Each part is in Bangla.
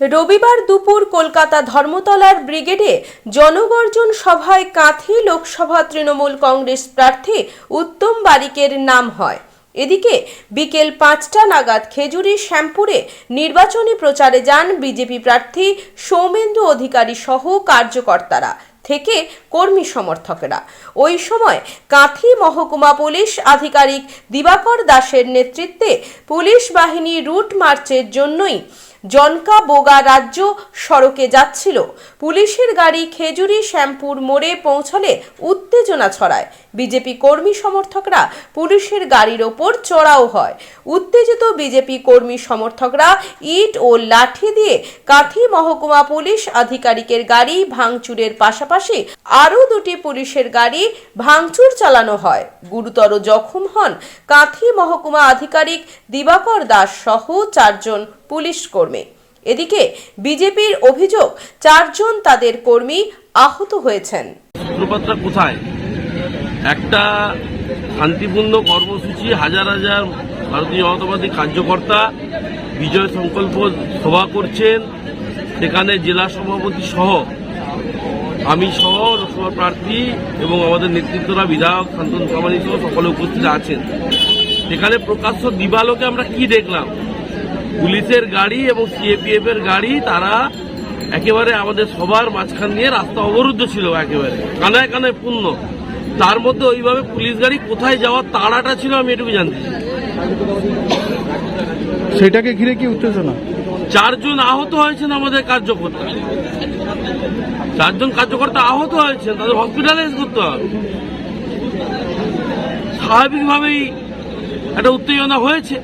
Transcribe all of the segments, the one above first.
রবিবার দুপুর কলকাতা ধর্মতলার ব্রিগেডে জনগর্জন সভায় কাঁথি লোকসভা তৃণমূল কংগ্রেস প্রার্থী উত্তম বারিকের নাম হয়। এদিকে বিকেল পাঁচটা নাগাদ খেজুরি শ্যামপুরে নির্বাচনী প্রচারে যান বিজেপি প্রার্থী সৌমেন্দু অধিকারী সহ কার্যকর্তারা থেকে কর্মী সমর্থকেরা। ওই সময় কাঁথি মহকুমা পুলিশ আধিকারিক দিবাকর দাসের নেতৃত্বে পুলিশ বাহিনী রুট মার্চের জন্যই জনকা বোগা রাজ্য সড়কে যাচ্ছিল। পুলিশের গাড়ি খেজুরি শ্যামপুর মোড়ে পৌঁছলে উত্তেজনা ছড়ায়। বিজেপি কর্মী সমর্থকরা পুলিশের গাড়ির ওপর চড়াও হয়। উত্তেজিত বিজেপি কর্মী সমর্থকরা ইট ও লাঠি দিয়ে কাঁথি মহকুমা পুলিশ আধিকারিকের গাড়ি ভাঙচুরের পাশাপাশি আরও দুটি পুলিশের গাড়ি ভাঙচুর চালানো হয়। গুরুতর জখম হন কাঁথি মহকুমা আধিকারিক দিবাকর দাস সহ চারজন পুলিশ কর্মী। এদিকে বিজেপির অভিযোগ, চারজন তাদের কর্মী আহত হয়েছেন। কোথায়? একটা শান্তিপূর্ণ কর্মসূচি, হাজার হাজার ভারতীয় জনতাবাদী কার্যকর্তা বিজয় সংকল্প সভা করছেন। সেখানে জেলা সভাপতি সহ, আমি সহ লোকসভা প্রার্থী এবং আমাদের নেতৃত্বরা বিধায়ক শান্তন প্রামাণিক সহ সকলে উপস্থিত আছেন। সেখানে প্রকাশ্য দিবালোকে আমরা কি দেখলাম? পুলিশের গাড়ি এবং সিএপিএফ এর গাড়ি তারা একেবারে আমাদের সবার মাঝখান দিয়ে রাস্তা অবরুদ্ধ ছিল একেবারে কানায় কানায় পূর্ণ। তার মধ্যে ওইভাবে পুলিশ গাড়ি কোথায় যাওয়ার তাড়াটা ছিল আমি এটুকু জানতে সেটাকে ঘিরে কি উত্তেজনা? চারজন আহত হয়েছেন আমাদের কার্যকর্তা। চারজন কার্যকর্তা আহত হয়েছেন তাদের হসপিটালাইজ করতে হবে। স্বাভাবিকভাবেই একটা উত্তেজনা হয়েছে।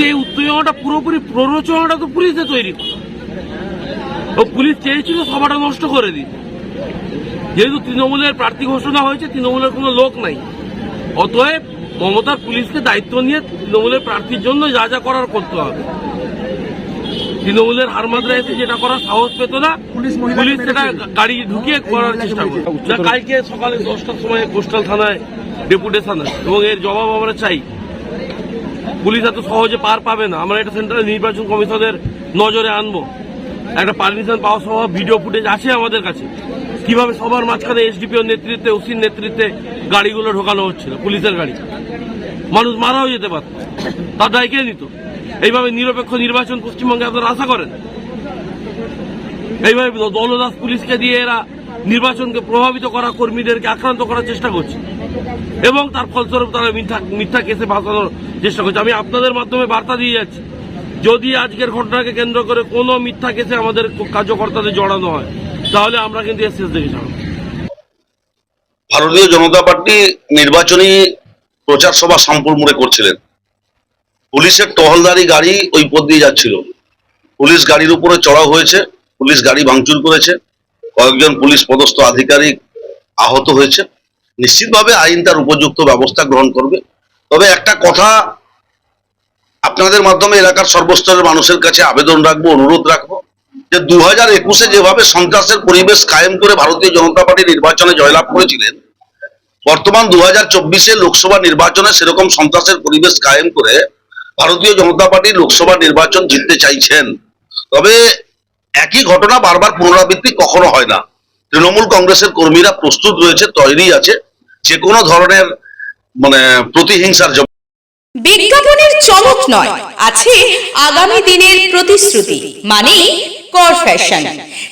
কিন্তু এই উত্তেজনাটা পুরোপুরি প্ররোচনাটা তো পুলিশে তৈরি। ও পুলিশ চেয়েছিল সভাটা নষ্ট করে দিতে। যেহেতু তৃণমূলের প্রার্থী ঘোষণা হয়েছে তৃণমূলের কোনো লোক নাই। অতএব মমতার পুলিশকে দায়িত্ব নিয়ে তৃণমূলের প্রার্থীর জন্য যা যা করার করতে হবে। তৃণমূলের হারমাদ্রা এসে যেটা করার সাহস পেত না পুলিশ সেটা গাড়ি ঢুকিয়ে করার চেষ্টা করে কালকে সকালে দশটার সময় কোস্টাল থানায় ডেপুটেশন এবং এর জবাব আমরা চাই। পুলিশ এত সহজে পার পাবে না। আমরা এটা সেন্ট্রাল নির্বাচন কমিশনের নজরে আনব। একটা পারমিশন পাওয়া সহ ভিডিও ফুটেজ আছে আমাদের কাছে। কীভাবে সবার মাঝখানে এসডিপিওর নেতৃত্বে ওসির নেতৃত্বে গাড়িগুলো ঢোকানো হচ্ছিল, পুলিশের গাড়ি। মানুষ মারাও যেতে পারত। তার দায় কে নিত? এইভাবে নিরপেক্ষ নির্বাচন পশ্চিমবঙ্গে আপনারা আশা করেন? এইভাবে দলদাস পুলিশকে দিয়ে এরা নির্বাচনকে প্রভাবিত করা কর্মীদেরকে আক্রান্ত করার চেষ্টা করছে। এবং তার ফলস্বরূপ তারা মিথ্যা মিথ্যা কেসে ভাসানোর চেষ্টা করছে। আমি আপনাদের মাধ্যমে বার্তা দিয়ে যাচ্ছি, যদি আজকের ঘটনাকে কেন্দ্র করে কোনো মিথ্যা কেসে আমাদের কার্যকর্তাদের জড়ানো হয়, তাহলে আমরা কিন্তু এর দেখে ছাড়ব ভারতীয় জনতা পার্টি নির্বাচনী প্রচার সভা শামপুর মোড়ে করছিলেন। পুলিশের টহলদারি গাড়ি ওই পথ দিয়ে যাচ্ছিল। পুলিশ গাড়ির উপরে চড়াও হয়েছে, পুলিশ গাড়ি ভাঙচুর করেছে। কয়েকজন পুলিশ পদস্থ আধিকারিক আহত হয়েছে নিশ্চিতভাবে আইন তার উপযুক্ত ব্যবস্থা গ্রহণ করবে। তবে একটা কথা আপনাদের মাধ্যমে এলাকার সর্বস্তরের মানুষের কাছে আবেদন রাখব, অনুরোধ রাখব যে দু হাজার একুশে যেভাবে সন্ত্রাসের পরিবেশ কায়েম করে ভারতীয় জনতা পার্টি নির্বাচনে জয়লাভ করেছিলেন, বর্তমান দু হাজার চব্বিশে লোকসভা নির্বাচনে সেরকম সন্ত্রাসের পরিবেশ কায়েম করে ভারতীয় জনতা পার্টি লোকসভা নির্বাচন জিততে চাইছেন। তবে একই ঘটনা বারবার পুনরাবৃত্তি কখনো হয় না। তৃণমূল কংগ্রেসের কর্মীরা প্রস্তুত রয়েছে, তৈরি আছে। যে কোনো ধরনের মানে প্রতিহিংসার বিজ্ঞাপনের চমক নয়, আছে আগামী দিনের প্রতিশ্রুতি মানে কর ফ্যাশন